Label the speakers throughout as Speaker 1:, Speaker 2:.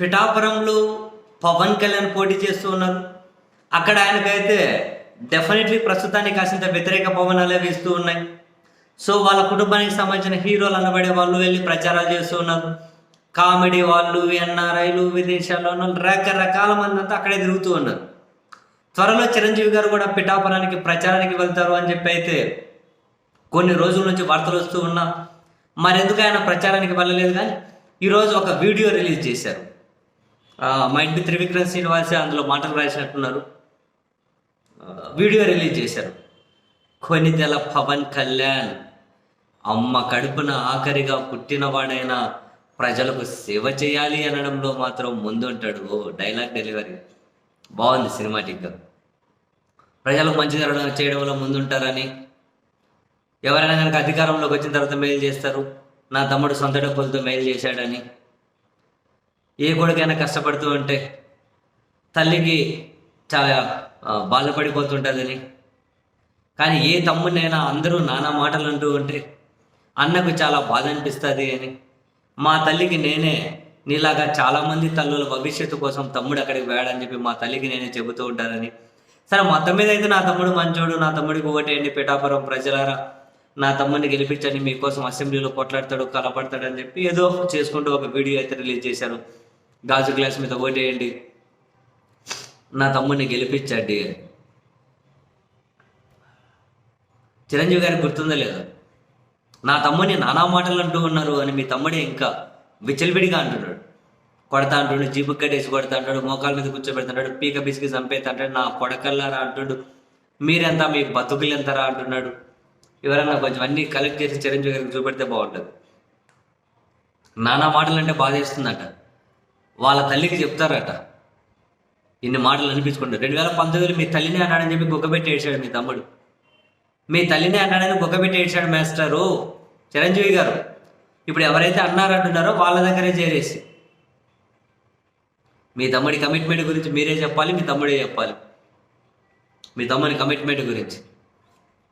Speaker 1: పిఠాపురంలో పవన్ కళ్యాణ్ పోటీ చేస్తూ ఉన్నారు. అక్కడ ఆయనకైతే డెఫినెట్లీ ప్రస్తుతానికి కాసింత వ్యతిరేక పవనాలే వీస్తూ ఉన్నాయి. సో వాళ్ళ కుటుంబానికి సంబంధించిన హీరోలు అనబడే వాళ్ళు వెళ్ళి ప్రచారాలు చేస్తూ ఉన్నారు. కామెడీ వాళ్ళు ఎన్ఆర్ఐలు విదేశాల్లో ఉన్న రకరకాల మంది అంతా అక్కడే తిరుగుతూ ఉన్నారు. త్వరలో చిరంజీవి గారు కూడా పిఠాపురానికి ప్రచారానికి వెళ్తారు అని చెప్పి అయితే కొన్ని రోజుల నుంచి వార్తలు వస్తూ ఉన్నా. మరెందుకు ఆయన ప్రచారానికి వెళ్ళలేదు కానీ ఈరోజు ఒక వీడియో రిలీజ్ చేశారు. మైండ్ బి త్రివిక్రమ్ శ్రీనివాసే అందులో మాటలు రాసినట్టున్నారు. వీడియో రిలీజ్ చేశారు. కొనిదెల పవన్ కళ్యాణ్ అమ్మ కడుపున ఆఖరిగా పుట్టినవాడైనా ప్రజలకు సేవ చేయాలి అనడంలో మాత్రం ముందుంటాడు ఓ డైలాగ్ డెలివరీ. బాగుంది సినిమాటిక్గా ప్రజలకు మంచి జరగడం చేయడంలో ముందుంటారని. ఎవరైనా కనుక అధికారంలోకి వచ్చిన తర్వాత మెయిల్ చేస్తారు. నా తమ్ముడు సొంత డబ్బులతో మెయిల్ చేశాడని. ఏ కొడుకైనా కష్టపడుతూ ఉంటే తల్లికి చాలా బాధపడిపోతుంటుందని కానీ ఏ తమ్ముడినైనా అందరూ నానా మాటలు అంటూ ఉంటే అన్నకు చాలా బాధ అనిపిస్తుంది అని. మా తల్లికి నేనే నీలాగా చాలామంది తల్లుల భవిష్యత్తు కోసం తమ్ముడు అక్కడికి వేయడని చెప్పి మా తల్లికి నేనే చెబుతూ ఉంటానని. సరే మొత్తం మీద అయితే నా తమ్ముడు మంచోడు నా తమ్ముడికి ఓటేయండి పిఠాపురం ప్రజలారా. నా తమ్ముడిని గెలిపించండి మీకోసం అసెంబ్లీలో కొట్లాడతాడు కలపడతాడు అని చెప్పి ఏదో చేసుకుంటూ ఒక వీడియో అయితే రిలీజ్ చేశారు గాజు గ్లాస్ మీద ఓటేయండి. నా తమ్ముడిని గెలిపించండి చిరంజీవి గారికి గుర్తుందా లేదా? నా తమ్ముడిని నానా మాటలు అంటూ ఉన్నారు అని మీ తమ్ముడే ఇంకా విచలవిడిగా అంటున్నాడు. కొడతా అంటుండు జీపు కట్టేసి కొడతా అంటాడు మోకాల మీద కూర్చోబెడుతున్నాడు పీక బిసికి చంపేతంటాడు నా కొడకల్లారా అంటుండు. మీరెంత మీ బతుకులు ఎంతరా అంటున్నాడు. ఎవరన్నా కొంచెం అన్ని కలెక్ట్ చేసి చిరంజీవి గారికి చూపెడితే బాగుంటుంది. నానా మాటలు అంటే బాధేస్తుందంట. వాళ్ళ తల్లికి చెప్తారట. ఇన్ని మాటలు అనిపించుకుంటారు రెండు వేల పంతొమ్మిదిలో మీ తల్లిని అన్నాడని చెప్పి గుగ్గబెట్టి ఏడ్చాడు మీ తమ్ముడు. మీ తల్లిని అన్నాడని గుగ్గబెట్టి ఏడ్చాడు మాస్టరు చిరంజీవి గారు. ఇప్పుడు ఎవరైతే అన్నారంటున్నారో వాళ్ళ దగ్గరే చేరేసి. మీ తమ్ముడి కమిట్మెంట్ గురించి మీరే చెప్పాలి మీ తమ్ముడే చెప్పాలి. మీ తమ్ముడి కమిట్మెంట్ గురించి.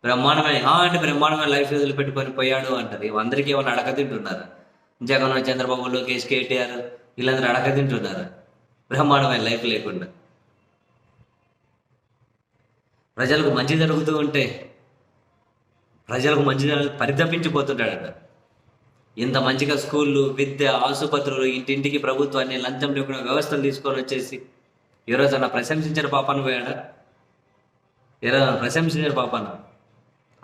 Speaker 1: బ్రహ్మాండమైన అంటే బ్రహ్మాండమైన లైఫ్ వదిలిపెట్టుకొని పోయాడు అంటారు ఇవి అందరికీ ఏమైనా అడగ తింటున్నారు? జగన్ చంద్రబాబు లోకేష్ కేటీఆర్ వీళ్ళందరూ అడగ తింటున్నారు బ్రహ్మాండమైన లైఫ్ లేకుండా. ప్రజలకు మంచి జరుగుతూ ఉంటే ప్రజలకు మంచి పరితపించిపోతుంటాడట. ఇంత మంచిగా స్కూళ్ళు విద్య ఆసుపత్రులు ఇంటింటికి ప్రభుత్వాన్ని లంచం లేకుండా వ్యవస్థలు తీసుకొని వచ్చేసి ఈరోజు అన్న ప్రశంసించిన పాపాను పోయాడా? ఈరోజు ప్రశంసించిన పాపాను.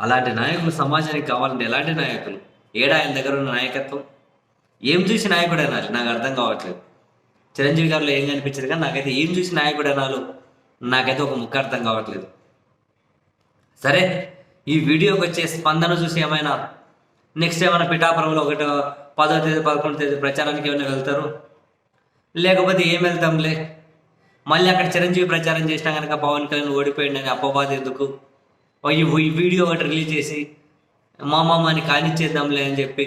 Speaker 1: అలాంటి నాయకులు సమాజానికి కావాలంటే ఎలాంటి నాయకులు? ఏడా ఆయన దగ్గర ఉన్న నాయకత్వం? ఏం చూసి నాయకుడు అనాలి నాకు అర్థం కావట్లేదు. చిరంజీవి గారిలో ఏం కనిపించదు కానీ నాకైతే ఏం చూసి నాయకుడు అనాలో నాకైతే ఒక ముక్క అర్థం కావట్లేదు. సరే ఈ వీడియోకి వచ్చే స్పందన చూసి ఏమైనా? నెక్స్ట్ ఏమైనా పిఠాపురంలో ఒకటో పదో తేదీ పదకొండు తేదీ ప్రచారానికి ఏమైనా వెళ్తారు? లేకపోతే ఏం వెళ్తాంలే? మళ్ళీ అక్కడ చిరంజీవి ప్రచారం చేసినా కనుక పవన్ కళ్యాణ్ ఓడిపోయిండని అప్పబాధ ఎందుకు? ఈ వీడియో ఒకటి రిలీజ్ చేసి మా మామని కానిచ్చేద్దాంలే అని చెప్పి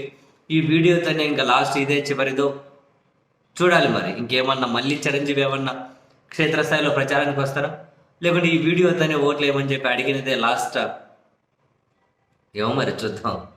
Speaker 1: ఈ వీడియోతోనే ఇంకా లాస్ట్ ఇదే చివరిదో. చూడాలి మరి ఇంకేమన్నా మళ్ళీ చిరంజీవి ఏమన్నా క్షేత్రస్థాయిలో ప్రచారానికి వస్తారా? లేకుంటే ఈ వీడియోతోనే ఓట్లు ఏమని చెప్పి అడిగినదే లాస్ట్. ఏమో మరి చూద్దాం.